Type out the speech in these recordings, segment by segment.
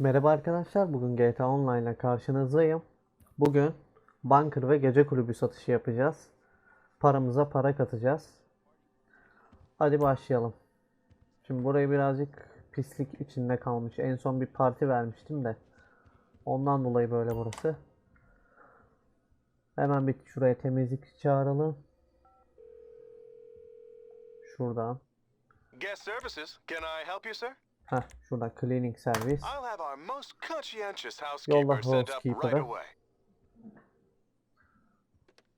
Merhaba arkadaşlar, bugün GTA Online ile karşınızdayım. Bugün Bunker ve Gece Kulübü satışı yapacağız. Paramıza para katacağız. Hadi başlayalım. Şimdi burayı birazcık pislik içinde kalmış. En son bir parti vermiştim de. Ondan dolayı böyle burası. Hemen bir şuraya temizlik çağıralım. Şuradan. Guest services. Can I help you, sir? Heh, şurada cleaning servis. Up housekeeper'ı.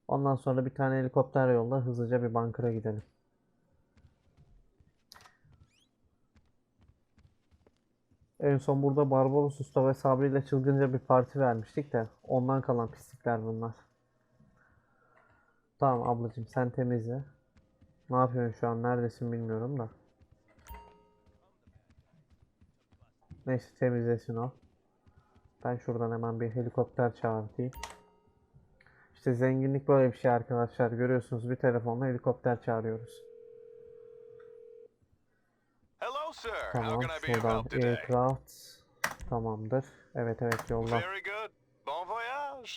Ondan sonra bir tane helikopter yolla hızlıca bir bankara gidelim. En son burada Barbaros Usta ve Sabri ile çılgınca bir parti vermiştik de ondan kalan pislikler bunlar. Tamam ablacığım sen temizle. Ne yapıyorsun şu an? Neredesin bilmiyorum da. Neyse temizlesin o. Ben şuradan hemen bir helikopter çağırtayım. İşte zenginlik böyle bir şey arkadaşlar. Görüyorsunuz bir telefonla helikopter çağırıyoruz. Hello, sir. Tamam şuradan aircraft tamamdır. Evet evet yolla. Very good. Bon voyage.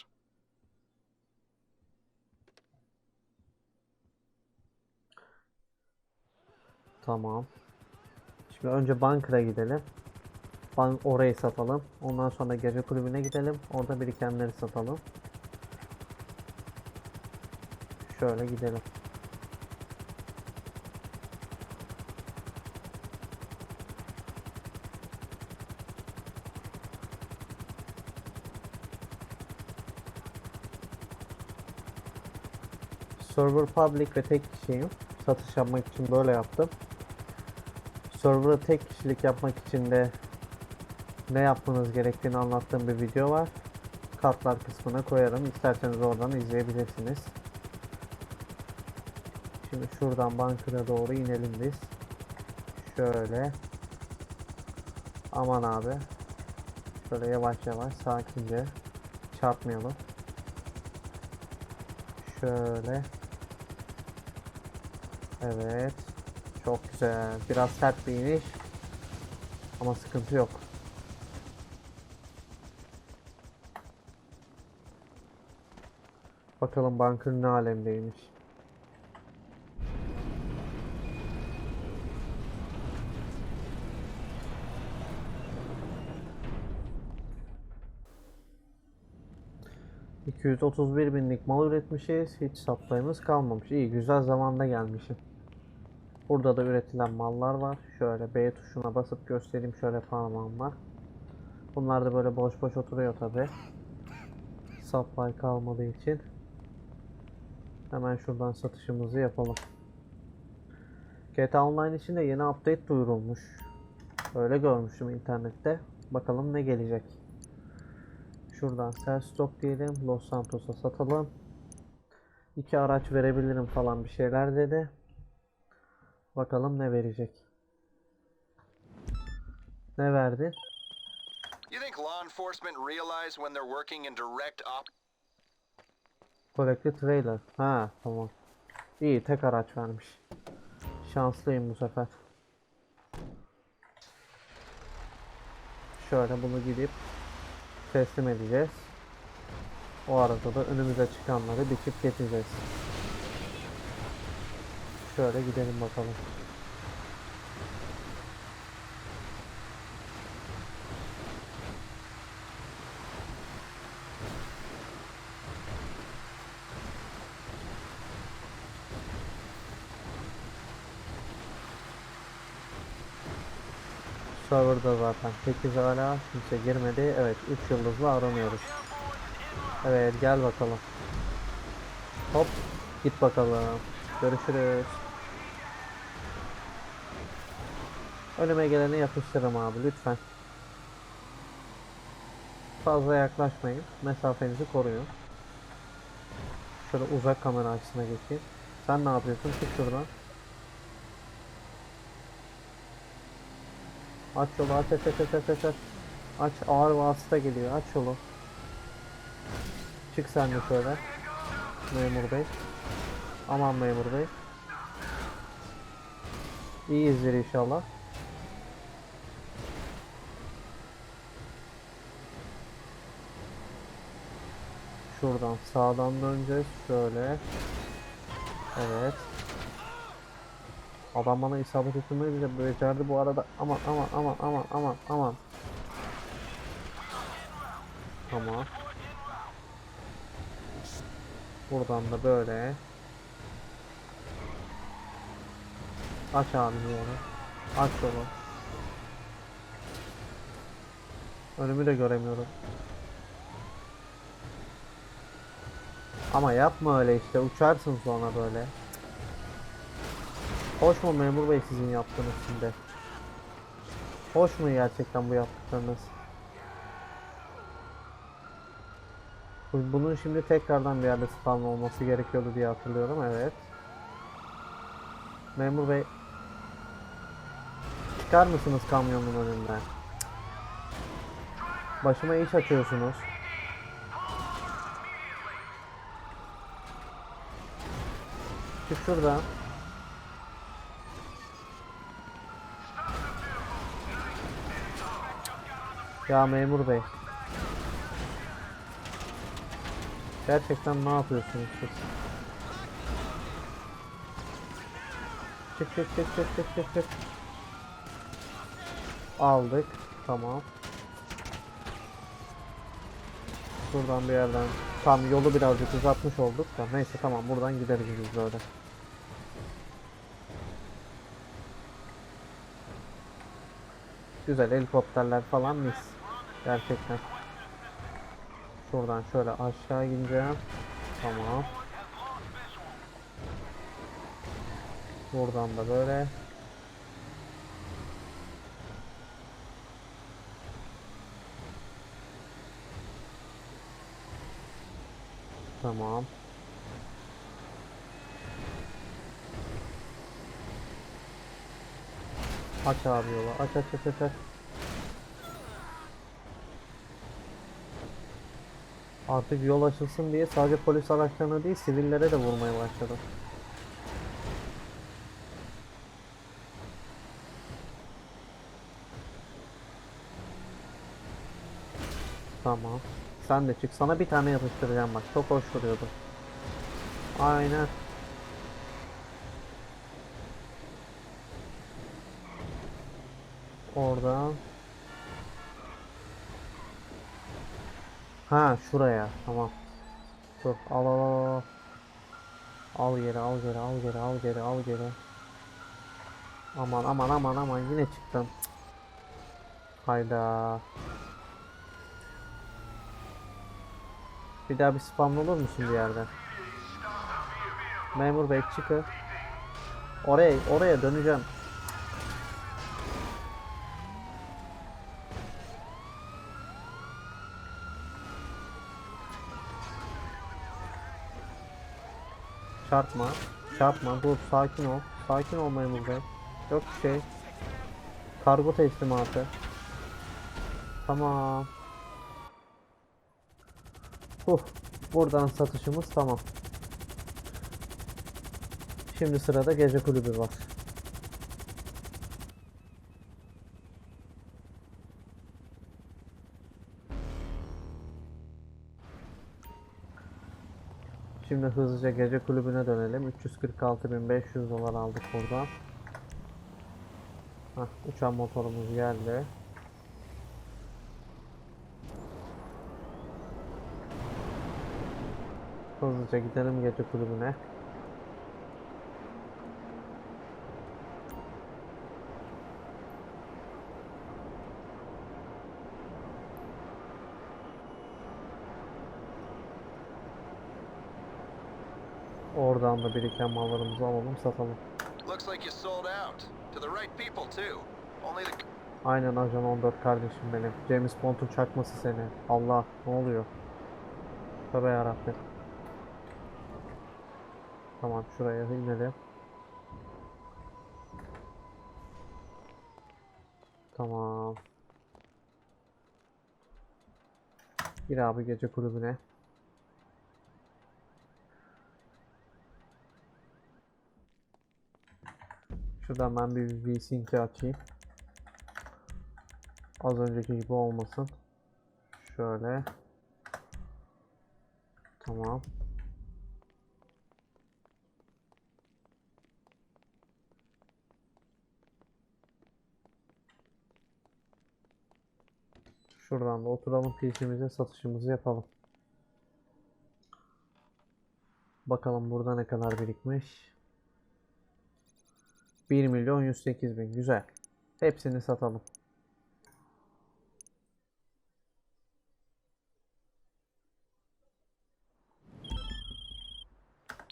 Tamam. Şimdi önce bankara gidelim. Bank orayı satalım. Ondan sonra gece kulübüne gidelim. Orada birikenleri satalım. Şöyle gidelim. Server public ve tek kişiyim. Satış yapmak için böyle yaptım. Server'ı tek kişilik yapmak için de ne yapmanız gerektiğini anlattığım bir video var. Kartlar kısmına koyarım. İsterseniz oradan izleyebilirsiniz. Şimdi şuradan bankara doğru inelim biz. Şöyle. Aman abi. Şöyle yavaş yavaş sakince çarpmayalım. Şöyle. Evet. Çok güzel. Biraz sert bir iniş. Ama sıkıntı yok. Bakalım bunker ne alemdeymiş. ...231 binlik mal üretmişiz. Hiç supply'ımız kalmamış. İyi güzel zamanda gelmişim. Burada da üretilen mallar var. Şöyle B tuşuna basıp göstereyim. Şöyle parmağım var. Bunlar da böyle boş boş oturuyor tabi. Supply kalmadığı için. Hemen şuradan satışımızı yapalım. GTA Online için de yeni update duyurulmuş. Öyle görmüştüm internette. Bakalım ne gelecek. Şuradan sell stock diyelim. Los Santos'a satalım. İki araç verebilirim falan bir şeyler dedi. Bakalım ne verecek. Ne verdi? You think law enforcement realize when they're working in direct op? Collected trailer. Ha tamam. İyi tek araç vermiş. Şanslıyım bu sefer. Şöyle bunu gidip teslim edeceğiz. O arada da önümüze çıkanları biçip getireceğiz. Şöyle gidelim bakalım. Server'da zaten 8 hala kimse girmedi. Evet 3 yıldızlı aranıyoruz. Evet gel bakalım. Hop git bakalım. Görüşürüz. Önüme geleni yapıştırın abi lütfen. Fazla yaklaşmayın. Mesafenizi koruyun. Şöyle uzak kamera açısına geçeyim. Sen ne yapıyorsun? Çık şuradan. Aç yolu aç aç aç aç aç aç. Aç ağır vasıta geliyor aç yolu. Çık sen de şöyle. Memur bey. Aman memur bey. İyi izler inşallah. Şuradan sağdan döneceğiz. Şöyle. Evet. Adam bana isabet etmeyi bile becerdi bu arada. Aman aman aman aman aman aman. Tamam. Buradan da böyle. Aç abi yolu. Aç yolu. Önümü de göremiyorum. Ama yapma öyle işte uçarsın sonra böyle. Hoş mu memur bey sizin yaptığınız şimdi? Hoş mu gerçekten bu yaptıklarınız? Bu- Bunun şimdi tekrardan bir yerde spawn olması gerekiyordu diye hatırlıyorum evet. Memur bey Çıkar mısınız kamyonun önünden? Başıma iş açıyorsunuz. Çık şuradan. Ya memur bey. Gerçekten ne yapıyorsunuz siz? Çık çık çık çık çık çık çık. Aldık. Tamam. Buradan bir yerden tam yolu birazcık uzatmış olduk da neyse tamam buradan gideriz biz böyle. Güzel helikopterler falan mis. Gerçekten. Şuradan şöyle aşağı gideceğim. Tamam. Buradan da böyle. Tamam. Aç abi yolu. Aç aç aç aç. aç. Artık yol açılsın diye sadece polis araçlarına değil sivillere de vurmaya başladı. Tamam. Sen de çık. Sana bir tane yapıştıracağım bak. Çok hoş duruyordu. Aynen. Oradan. Ha şuraya. Tamam. Dur. Al al al. al. Geri al geri al geri al geri al geri. Aman aman aman aman yine çıktım. Hayda. Bir daha bir spamlı olur musun bir yerden? Memur bey çıkın. Oraya oraya döneceğim. Çarpma. Çarpma. Dur sakin ol. Sakin ol memur. Yok bir şey. Kargo teslimatı. Tamam. Huh, buradan satışımız tamam. Şimdi sırada gece kulübü var. Şimdi hızlıca gece kulübüne dönelim. 346.500 dolar aldık buradan. Hah, uçan motorumuz geldi. Hızlıca gidelim gece kulübüne. Oradan da biriken mallarımızı alalım satalım. Aynen Ajan 14 kardeşim benim. James Bond'un çakması seni. Allah ne oluyor? Tövbe yarabbim. Tamam şuraya inelim. Tamam. Gir abi gece kulübüne. Şuradan ben bir V-Sync'i açayım. Az önceki gibi olmasın. Şöyle. Tamam. Şuradan da oturalım PC'mize satışımızı yapalım. Bakalım burada ne kadar birikmiş. 1 milyon 108 bin. Güzel. Hepsini satalım.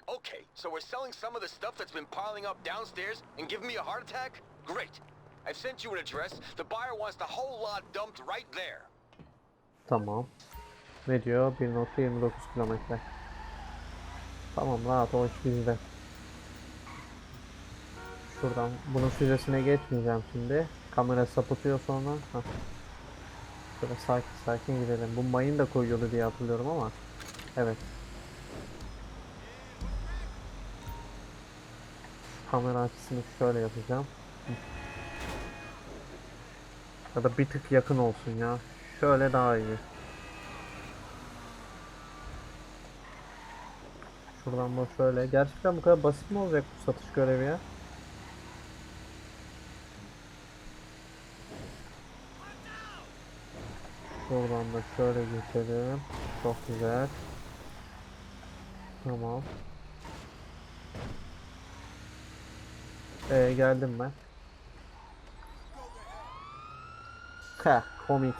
Okay, so we're selling some of the stuff that's been piling up downstairs and giving me a heart attack? Great. I've sent you an address. The buyer wants the whole lot dumped right there. Tamam. Ne diyor? 1.29 kilometre. Tamam rahat o iş bizde. Şuradan bunun füzesine geçmeyeceğim şimdi. Kamera sapıtıyor sonra. Hah. Şöyle sakin sakin gidelim. Bu mayın da koyuyordu diye hatırlıyorum ama. Evet. Kamera açısını şöyle yapacağım. Ya da bir tık yakın olsun ya. Şöyle daha iyi. Şuradan da şöyle. Gerçekten bu kadar basit mi olacak bu satış görevi ya? Şuradan da şöyle geçelim. Çok güzel. Tamam. Ee, geldim ben. Ha, komik.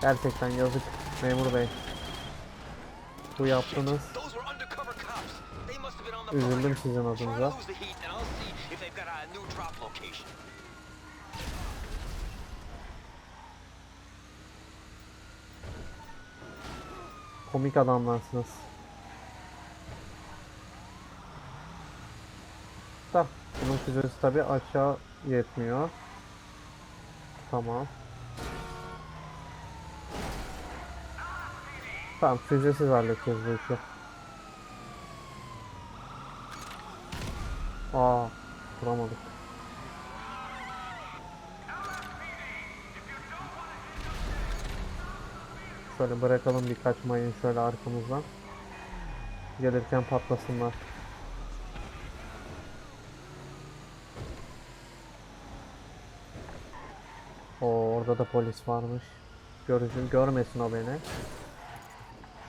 Gerçekten yazık memur bey. Bu yaptığınız Those were undercover komik adamlarsınız. Da bunun füzesi tabi aşağı yetmiyor. Tamam. Tamam füzesiz halledeceğiz bu işi. Aa, kuramadık. Şöyle bırakalım birkaç mayın şöyle arkamızdan. Gelirken patlasınlar. Oo, orada da polis varmış. Görücü görmesin o beni.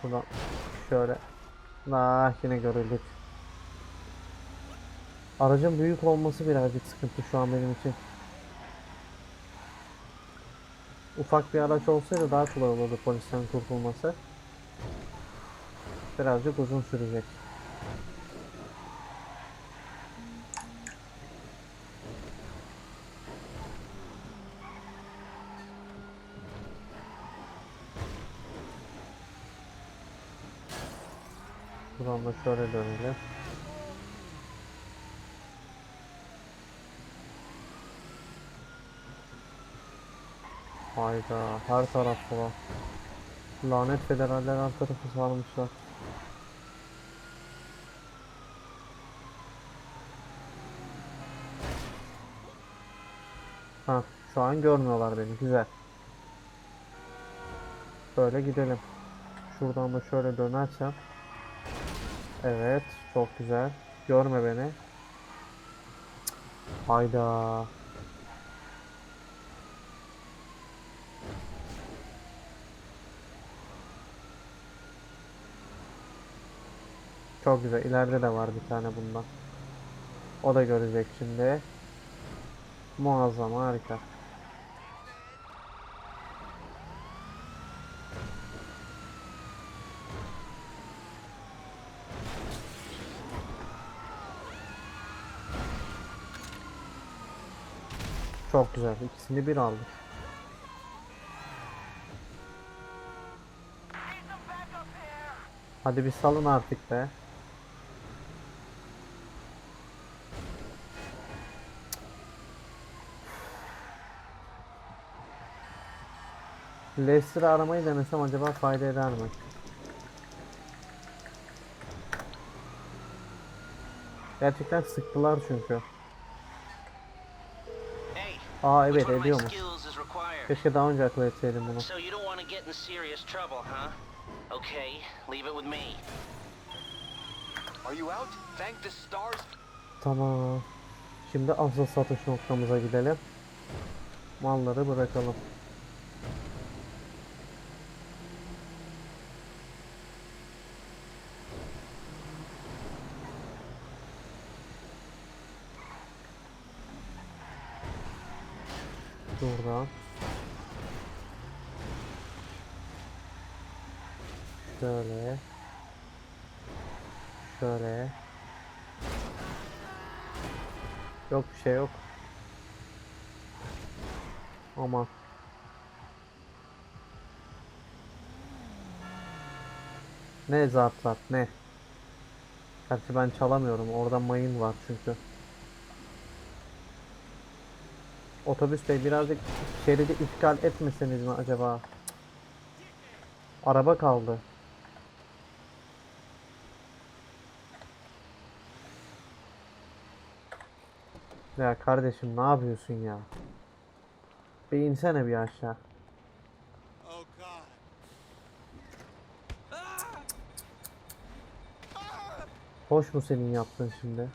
Şuradan şöyle. Ah yine görüldük. Aracın büyük olması birazcık sıkıntı şu an benim için. Ufak bir araç olsaydı daha kolay olurdu polisten kurtulması. Birazcık uzun sürecek. Buradan da şöyle dönelim. Hayda her tarafta var. Lanet federaller her tarafı sarmışlar. Ha şu an görmüyorlar beni güzel. Böyle gidelim. Şuradan da şöyle dönersem. Evet çok güzel. Görme beni. Hayda. Çok güzel. İleride de var bir tane bundan. O da görecek şimdi. Muazzam harika. Çok güzel. İkisini bir aldık. Hadi bir salın artık be. Lester'ı aramayı denesem acaba fayda eder mi? Gerçekten sıktılar çünkü. Aa evet is required? Keşke daha önce akıl etseydim bunu. Tamam. Şimdi asıl satış noktamıza gidelim. Malları bırakalım. Buradan. Şöyle. Şöyle. Yok bir şey yok. Aman. Ne zartlar ne? Gerçi ben çalamıyorum. Orada mayın var çünkü. Otobüs bey birazcık şeridi işgal etmeseniz mi acaba? Araba kaldı. Ya kardeşim ne yapıyorsun ya? Bir insene bir aşağı. Hoş mu senin yaptığın şimdi?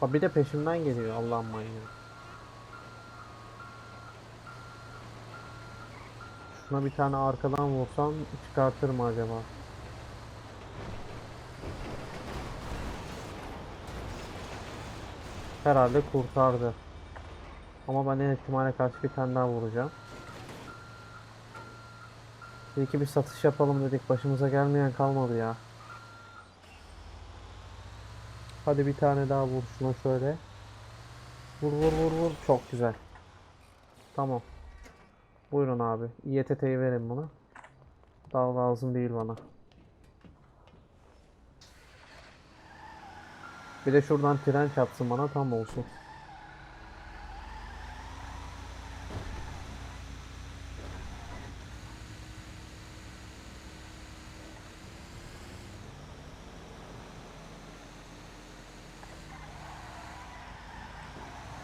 Ha bir de peşimden geliyor Allah'ın manyağı. Şuna bir tane arkadan vursam çıkartır mı acaba? Herhalde kurtardı. Ama ben en ihtimale karşı bir tane daha vuracağım. İki bir satış yapalım dedik. Başımıza gelmeyen kalmadı ya. Hadi bir tane daha vur şuna şöyle. Vur vur vur vur. Çok güzel. Tamam. Buyurun abi. İETT'yi verin buna. Daha lazım değil bana. Bir de şuradan tren çarpsın bana tam olsun.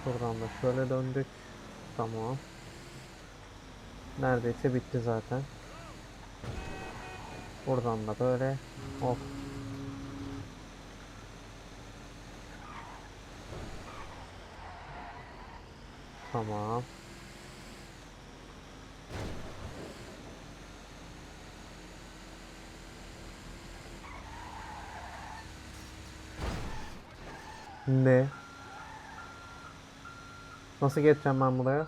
Buradan da şöyle döndük. Tamam. Neredeyse bitti zaten. Buradan da böyle. Hop. Tamam. Ne? Nasıl geçeceğim ben buraya?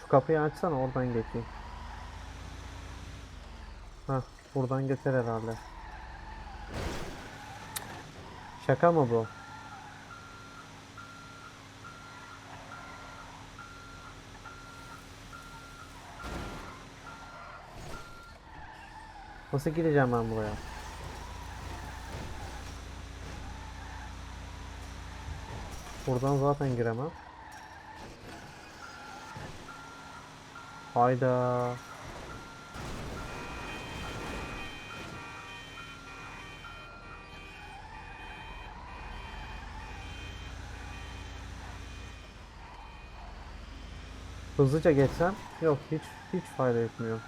Şu kapıyı açsana oradan geçeyim. Hah buradan geçer herhalde. Şaka mı bu? Nasıl gireceğim ben buraya? Buradan zaten giremem. Hayda. Hızlıca geçsem yok hiç hiç fayda etmiyor.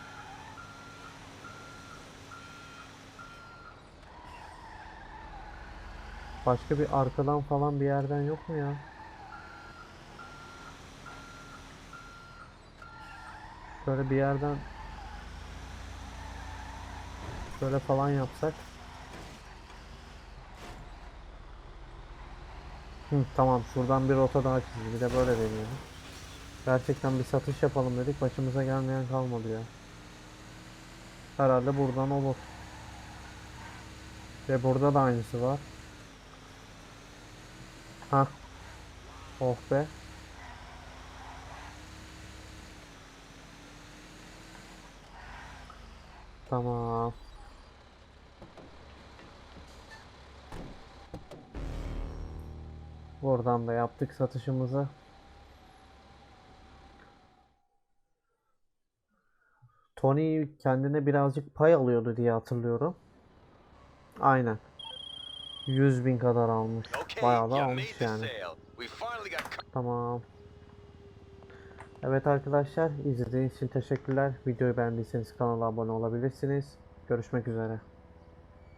Başka bir arkadan falan bir yerden yok mu ya? Şöyle bir yerden şöyle falan yapsak. Hı, tamam şuradan bir rota daha çizdi. Bir de böyle deneyelim. Gerçekten bir satış yapalım dedik. Başımıza gelmeyen kalmadı ya. Herhalde buradan olur. Ve burada da aynısı var. Ha. Oh be. Tamam. Buradan da yaptık satışımızı. Tony kendine birazcık pay alıyordu diye hatırlıyorum. Aynen. 100 bin kadar almış. Bayağı da almış yani. Tamam. Evet arkadaşlar izlediğiniz için teşekkürler. Videoyu beğendiyseniz kanala abone olabilirsiniz. Görüşmek üzere.